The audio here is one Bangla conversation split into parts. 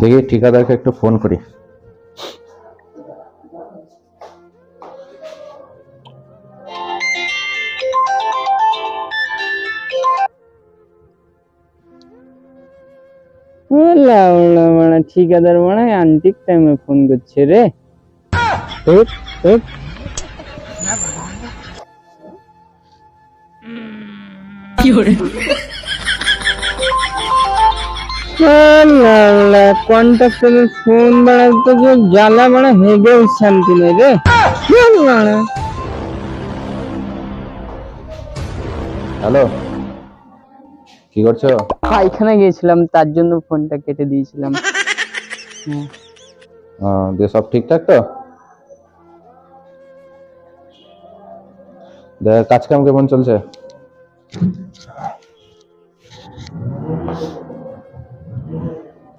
দেখি ঠিকাদারকে একটু ফোন করি। ওলা ওলা মানে ঠিকাদার মানে আন্টিক টাইমে ফোন করছে রে। ধুৎ, কন্ট্রাক্টরের ফোন বাড়াতে যে জ্বালা হেগেও শান্তি নেই রে। হ্যালো কি করছ? পায়খানা গিয়েছিলাম তার জন্য ফোনটা কেটে দিয়েছিলাম। দিয়ে সব ঠিকঠাক তো? দেখ, কাজ কাম কেমন চলছে?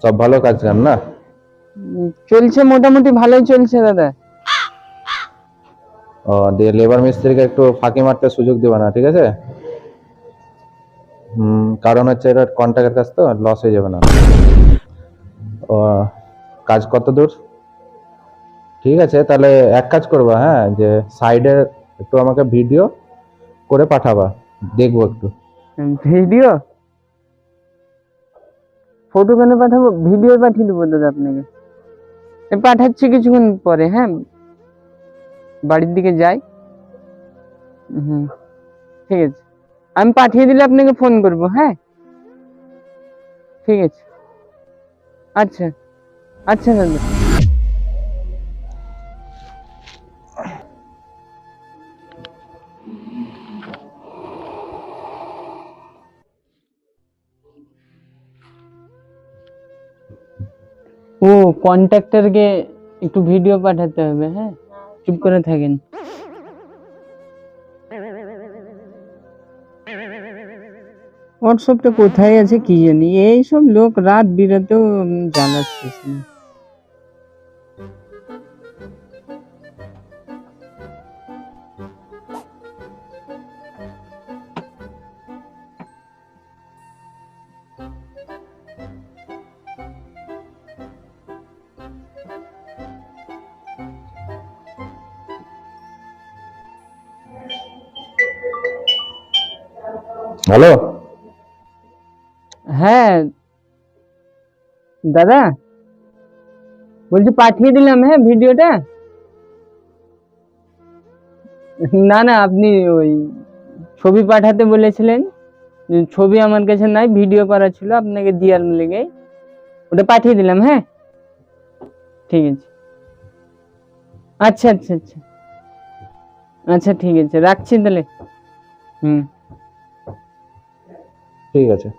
সব ভালো কাজ কাম না? চলছে মোটামুটি ভালোই চলছে দাদা। ও দিয়ে লেবার মিস্ত্রিকে একটু ফাঁকি মারতে সুযোগ দেবে না ঠিক আছে? হুম কারণ হচ্ছে এটা কন্ট্রাক্টের কাজ তো লস হয়ে যাবে না। ও কাজ কত দূর? ঠিক আছে তাহলে এক কাজ করবা হ্যাঁ যে সাইডে একটু আমাকে ভিডিও করে পাঠাবা দেখব একটু। ভিডিও ফটো কেন পাঠাবো? ভিডিও পাঠিয়ে দেবো দাদা আপনাকে। পাঠাচ্ছি কিছুক্ষণ পরে হ্যাঁ? বাড়ির দিকে যাই। হুম, ঠিক আছে। আমি পাঠিয়ে দিলে আপনাকে ফোন করব হ্যাঁ? ঠিক আছে। আচ্ছা। আচ্ছা দাদা। ও কন্ট্রাক্টরকে একটু ভিডিও পাঠাতে হবে হ্যাঁ? চুপ করে থাকেন। হোয়াটসঅ্যাপটা কোথায় আছে কি জানি? এই সব লোক রাত বিরাতেও উম, জ্বালাচ্ছে হ্যালো? হ্যাঁ। দাদা, বলছি পাঠিয়ে দিলাম হ্যাঁ ভিডিওটা? না না, আপনি ওই ছবি পাঠাতে বলেছিলেন ছবি আমার কাছে নাই, ভিডিও করা ছিল, আপনাকে দেওয়ার লেগে ওটা পাঠিয়ে দিলাম হ্যাঁ? ঠিক আছে। আচ্ছা আচ্ছা আচ্ছা। আচ্ছা ঠিক আছে, রাখছি তাহলে। হুম। ঠিক আছে।